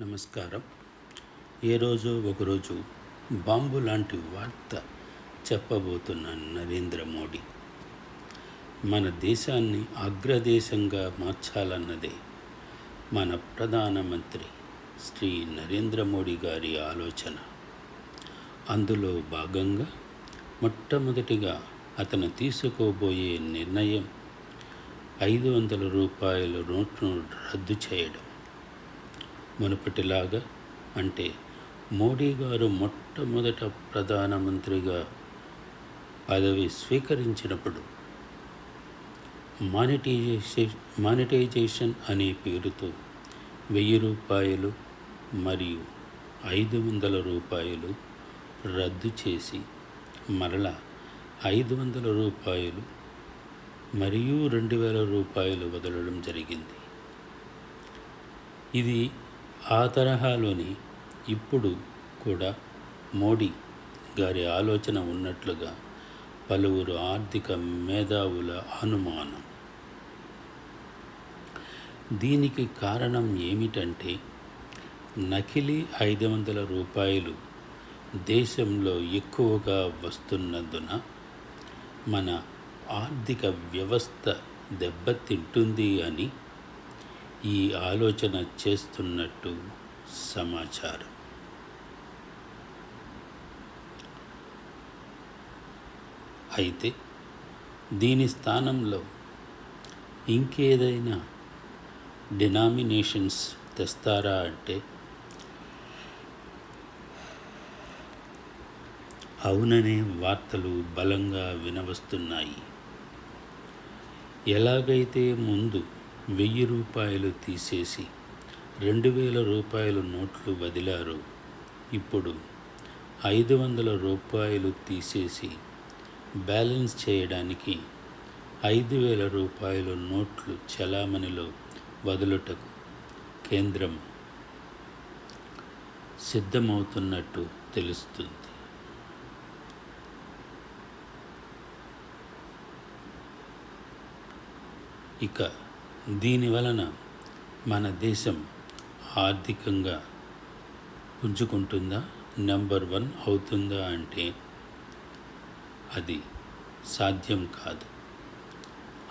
నమస్కారం. ఏ రోజు ఒకరోజు బాంబు లాంటి వార్త చెప్పబోతున్న నరేంద్ర మోడీ. మన దేశాన్ని అగ్రదేశంగా మార్చాలన్నదే మన ప్రధానమంత్రి శ్రీ నరేంద్ర మోడీ గారి ఆలోచన. అందులో భాగంగా మొట్టమొదటిగా అతను తీసుకోబోయే నిర్ణయం ఐదు వందల రూపాయల నోట్ను రద్దు చేయడం. మునుపటిలాగా అంటే మోడీ గారు మొట్టమొదట ప్రధానమంత్రిగా పదవి స్వీకరించినప్పుడు మానిటైజేషన్ మానిటైజేషన్ అనే పేరుతో వెయ్యి రూపాయలు మరియు ఐదు వందల రూపాయలు రద్దు చేసి మరలా ఐదు వందల రూపాయలు మరియు రెండు వేల రూపాయలు వదలడం జరిగింది. ఇది ఆ తరహాలోని ఇప్పుడు కూడా మోడీ గారి ఆలోచన ఉన్నట్లుగా పలువురు ఆర్థిక మేధావుల అనుమానం. దీనికి కారణం ఏమిటంటే నకిలీ ఐదు వందల రూపాయలు దేశంలో ఎక్కువగా వస్తున్నందున మన ఆర్థిక వ్యవస్థ దెబ్బతింటుంది అని ఈ ఆలోచన చేస్తున్నట్టు సమాచారం. అయితే దీని స్థానంలో ఇంకేదైనా డినామినేషన్స్ తెస్తారా అంటే? అవుననే వార్తలు బలంగా వినవస్తున్నాయి. ఎలాగైతే ముందు వెయ్యి రూపాయలు తీసేసి రెండు వేల రూపాయల నోట్లు వదిలారు. ఇప్పుడు ఐదు వందల రూపాయలు తీసేసి బ్యాలెన్స్ చేయడానికి ఐదు వేల రూపాయల నోట్లు చలామణిలో వదులుటకు కేంద్రం సిద్ధమవుతున్నట్టు తెలుస్తుంది. ఇక దీని వలన మన దేశం ఆర్థికంగా పుంజుకుంటుందా? నెంబర్ వన్ అవుతుందా అంటే అది సాధ్యం కాదు.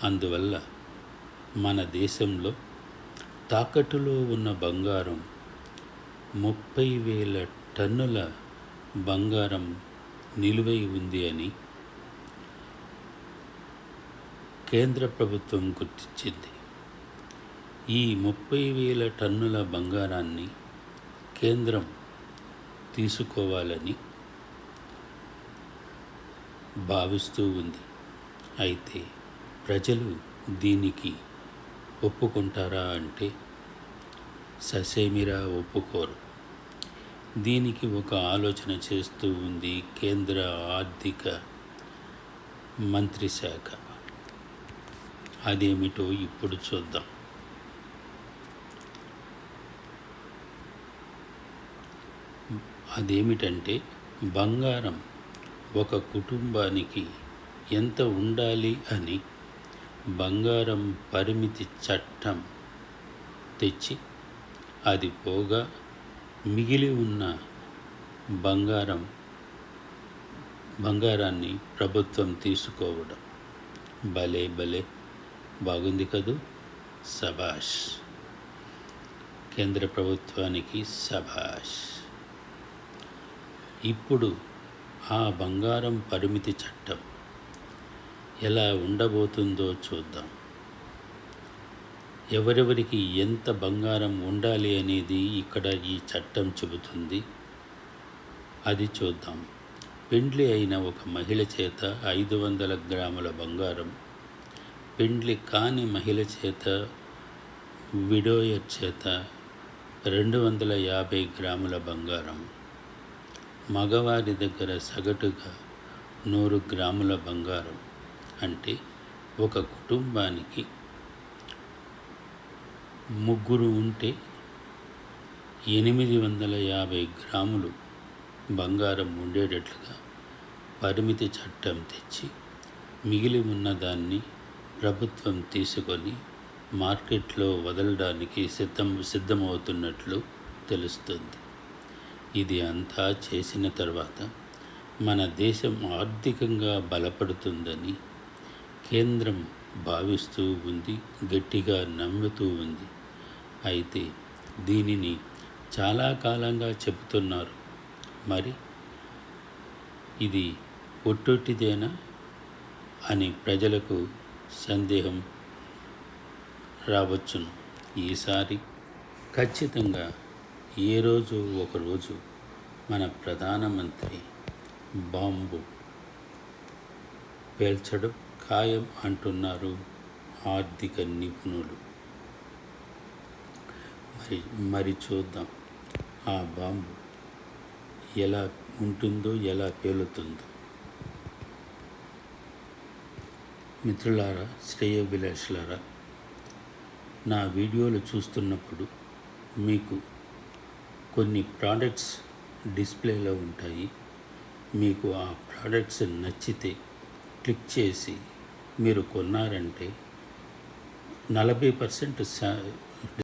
అందువల్ల మన దేశంలో తాకట్టులో ఉన్న బంగారం ముప్పై వేల టన్నుల బంగారం నిలువై ఉంది అని కేంద్ర ప్రభుత్వం గుర్తించింది. ఈ ముప్పై వేల టన్నుల బంగారాన్ని కేంద్రం తీసుకోవాలని భావిస్తూ ఉంది. అయితే ప్రజలు దీనికి ఒప్పుకుంటారా అంటే ససేమిరా ఒప్పుకోరు. దీనికి ఒక ఆలోచన చేస్తూ ఉంది కేంద్ర ఆర్థిక మంత్రిశాఖ. అదేమిటో ఇప్పుడు చూద్దాం. అదేమిటంటే బంగారం ఒక కుటుంబానికి ఎంత ఉండాలి అని బంగారం పరిమితి చట్టం తెచ్చి అది పోగా మిగిలి ఉన్న బంగారం బంగారాన్ని ప్రభుత్వం తీసుకోవడం. భలే భలే. బాగుంది కదూ? సభాష్. కేంద్ర ప్రభుత్వానికి సభాష్. ఇప్పుడు ఆ బంగారం పరిమితి చట్టం ఎలా ఉండబోతుందో చూద్దాం. ఎవరెవరికి ఎంత బంగారం ఉండాలి అనేది ఇక్కడ ఈ చట్టం చెబుతుంది. అది చూద్దాం. పెండ్లి అయిన ఒక మహిళ చేత ఐదు వందల గ్రాముల బంగారం పెండ్లి కాని మహిళ చేత విడోయర్ చేత రెండు వందల యాభై గ్రాముల బంగారం మగవారి దగ్గర సగటుగా నూరు గ్రాముల బంగారం అంటే ఒక కుటుంబానికి ముగ్గురు ఉంటే ఎనిమిది వందల యాభై గ్రాములు బంగారం ఉండేటట్లుగా పరిమితి చట్టం తెచ్చి మిగిలి ఉన్నదాన్ని ప్రభుత్వం తీసుకొని మార్కెట్లో వదలడానికి సిద్ధం సిద్ధమవుతున్నట్లు తెలుస్తుంది. ఇది అంతా చేసిన తర్వాత మన దేశం ఆర్థికంగా బలపడుతుందని కేంద్రం భావిస్తూ ఉంది గట్టిగా నమ్ముతూ ఉంది. అయితే దీనిని చాలా కాలంగా చెబుతున్నారు. మరి ఇది ఒట్టొట్టిదేనా అని ప్రజలకు సందేహం రావచ్చును. ఈసారి ఖచ్చితంగా ఏ రోజు ఒకరోజు మన ప్రధానమంత్రి బాంబు పేల్చడం ఖాయం అంటున్నారు ఆర్థిక నిపుణులు. మరి మరి చూద్దాం ఆ బాంబు ఎలా ఉంటుందో ఎలా పేలుతుందో. మిత్రులారా శ్రేయోభిలాషులారా నా వీడియోలు చూస్తున్నప్పుడు మీకు కొన్ని ప్రోడక్ట్స్ డిస్ప్లేలో ఉంటాయి. మీకు ఆ ప్రోడక్ట్స్ నచ్చితే క్లిక్ చేసి మీరు కొన్నారంటే నలభై పర్సెంట్